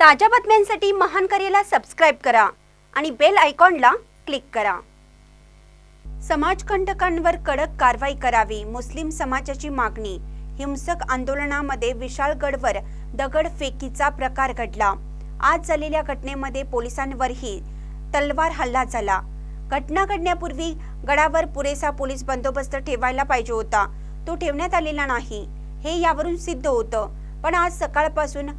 ताज्या बातम्यांसाठी महान करेला सबस्क्राईब करा आणि बेल आयकॉनला क्लिक करा. समाजकंटकांवर कडक कारवाई करावी मुस्लिम समाजाची मागणी हिंसक आंदोलनामध्ये विशाळगडवर दगडफेकीचा प्रकार घडला. आज झालेल्या घटनेमध्ये पोलिसांवरही तलवार हल्ला झाला. घटना घडण्यापूर्वी गडावर पुरेसा पोलीस बंदोबस्त ठेवायला पाहिजे होता. तो ठेवण्यात आलेला नाही. हे यावरून सिद्ध होतं. पण आज सकाळपासून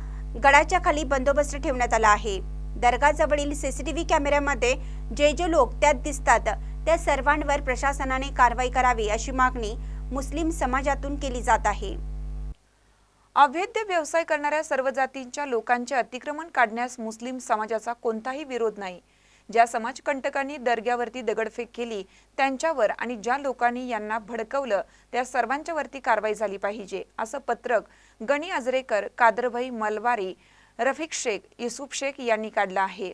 गडाच्या खाली बंदोबस्त ठेवण्यात आला आहे. दर्गाजवळील सीसीटीव्ही कॅमेऱ्यामध्ये जे जे लोक त्यात दिसतात त्या सर्वांवर प्रशासनाने कारवाई करावी अशी मागणी मुस्लिम समाजातून केली जात आहे. अवैध व्यवसाय करणाऱ्या सर्व जातींच्या लोकांचे अतिक्रमण काढण्यास मुस्लिम समाजाचा कोणताही विरोध नाही. ज्या समाजकंटकांनी दर्ग्यावरती दगडफेक केली त्यांच्यावर आणि ज्या लोकांनी यांना भडकवलं त्या सर्वांच्यावरती कारवाई झाली पाहिजे असं पत्रक गणी अजरेकर कादरभाई मलवारी रफिक शेख युसुफ शेख यांनी काढलं आहे.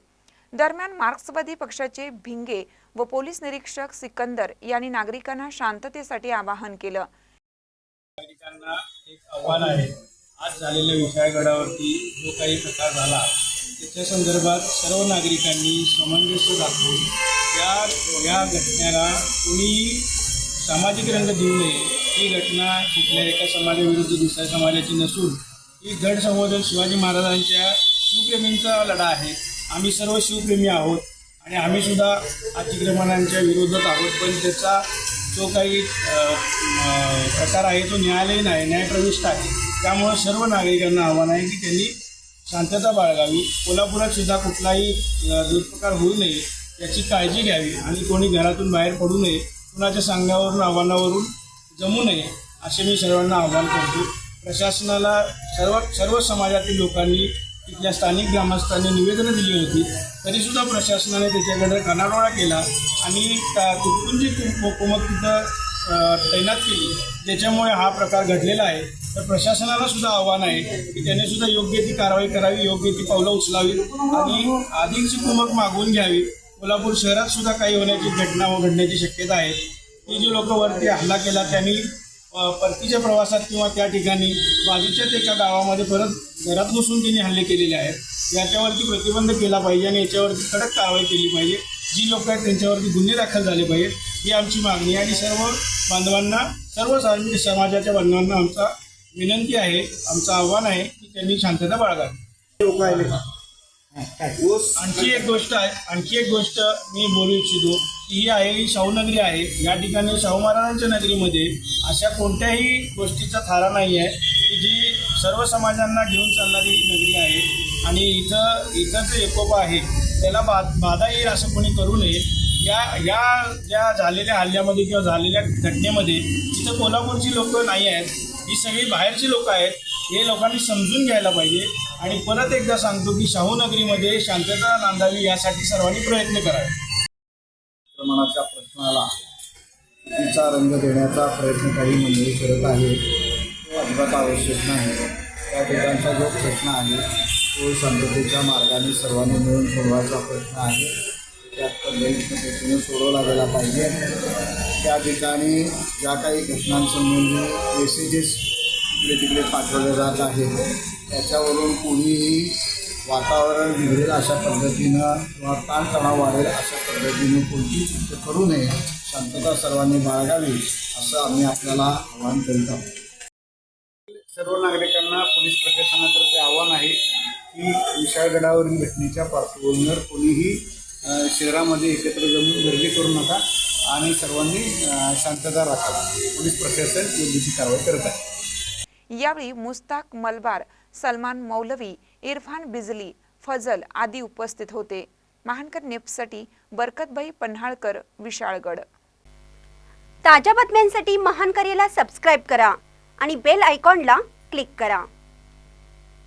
दरम्यान मार्क्सवादी पक्षाचे भिंगे व पोलीस निरीक्षक सिकंदर यांनी नागरिकांना शांततेसाठी आवाहन केलं. नागरिकांना एक आव्हान आहे. आज झालेल्या विषयागडावरती जो काही प्रकार झाला त्याच्या संदर्भात सर्व नागरिकांनी सामंजस्य दाखवून त्या या घटनेला कोणी सामाजिक रंग देऊ नये. ही घटना कुठल्या एका समाजाविरुद्ध दुसऱ्या समाजाची नसून ही गड संवर्धन शिवाजी महाराजांच्या शिवप्रेमींचा लढा आहे. आम्ही सर्व शिवप्रेमी आहोत आणि आम्ही सुद्धा अतिक्रमणांच्या विरोधात आहोत. पण त्याचा जो काही प्रकार आहे तो न्यायालयीन आहे न्यायप्रविष्ट आहे. त्यामुळं सर्व नागरिकांना आव्हान आहे की त्यांनी शांतता बाळगावी. कोल्हापुरात सुद्धा कुठलाही अ, दुष्प्रकार होऊ नये याची काळजी घ्यावी आणि कोणी घरातून बाहेर पडू नये कुणाच्या सांगण्यावरून आव्हानावरून जमू नये असे मी सर्वांना आव्हान करतो. प्रशासनाला सर्व सर्व समाजातील लोकांनी तिथल्या स्थानिक ग्रामस्थांनी निवेदनं दिली होती. तरीसुद्धा प्रशासनाने त्याच्याकडे कानाडोळा केला आणि तुटपुंजी तिथून जी कुमक तिथं तैनात केली. त्याच्यामुळे हा प्रकार घडलेला आहे. तर प्रशासनाला सुद्धा आव्हान आहे की त्याने सुद्धा योग्य ती कारवाई करावी योग्य ती पावलं उचलावी आणि अधिकची कुमक मागून घ्यावी. कोल्हापूर शहरात सुद्धा काही होण्याची घटना घडण्याची शक्यता आहे. ती जी लोक वरती हल्ला केला त्यांनी परतीच्या प्रवासात किंवा त्या ठिकाणी बाजूच्याच एका गावामध्ये परत घरात घुसून त्यांनी हल्ले केलेले आहेत. याच्यावरती प्रतिबंध केला पाहिजे आणि याच्यावरती कडक कारवाई केली पाहिजे. जी लोक आहेत त्यांच्यावरती गुन्हे दाखल झाले पाहिजेत. ही आमची मागणी आहे आणि सर्व बांधवांना सर्व सार्वजनिक समाजाच्या बांधवांना आमचा विनंती आहे आमचं आव्हान आहे की त्यांनी शांतता बाळगावी. लोक आले. आणखी एक गोष्ट आहे आणखी एक गोष्ट मी बोलू इच्छितो की ही आहे ही शाहू नगरी आहे. या ठिकाणी शाहू महाराजांच्या नगरीमध्ये अशा कोणत्याही गोष्टीचा थारा नाही आहे की जी सर्व समाजांना घेऊन चालणारी नगरी आहे. आणि इथं इथं जे एकोपा आहे त्याला बा बाधा येईल असं कोणी करू नये. या या ज्या झालेल्या हल्ल्यामध्ये किंवा झालेल्या घटनेमध्ये इथं कोल्हापूरची लोक नाही आहेत. ही सगळी बाहेरची लोक आहेत हे लोकांनी समजून घ्यायला पाहिजे. आणि परत एकदा सांगतो की शाहू नगरीमध्ये शांतता नांदावी यासाठी सर्वांनी प्रयत्न करावे. प्रमाणाच्या प्रश्नाला तिचा रंग देण्याचा प्रयत्न काही मंडळी करत आहे तो अजिबात आवश्यक नाही. त्या ठिकाणचा जो प्रश्न आहे तो शांततेच्या मार्गाने सर्वांनी मिळून सोडवायचा प्रश्न आहे. त्यात पद्धतीने पद्धतीने सोडवला गेला पाहिजे. त्या ठिकाणी ज्या काही घटनांसंबंधी मेसेजेस इकडे तिकडे पाठवले जात आहेत त्याच्यावरून कुणीही वातावरण बिघडेल अशा पद्धतीनं किंवा ताणतणाव वाढेल अशा पद्धतीने कोणतीही कृत्य करू नये. शांतता सर्वांनी बाळगावी असं आम्ही आपल्याला आवाहन करीत आहोत. सर्व नागरिकांना पोलीस प्रशासनातर्फे आव्हान आहे की विशाळगडावरील घटनेच्या पार्श्वभूमीवर कोणीही शहरामध्ये एकत्र जमून गर्दी करू नका आणि सर्वांनी शांतता राखावी. पोलीस प्रशासन योग्य ती कारवाई करत आहे. यावेळी मुस्ताक मलबार सलमान मौलवी इरफान बिजली फजल आदी उपस्थित होते. महानकर नेपसाठी बरकतबाई पन्हाळकर विशाळगड. ताज्या बातम्यांसाठी महान करेला सबस्क्राईब करा आणि बेल आयकॉनला क्लिक करा.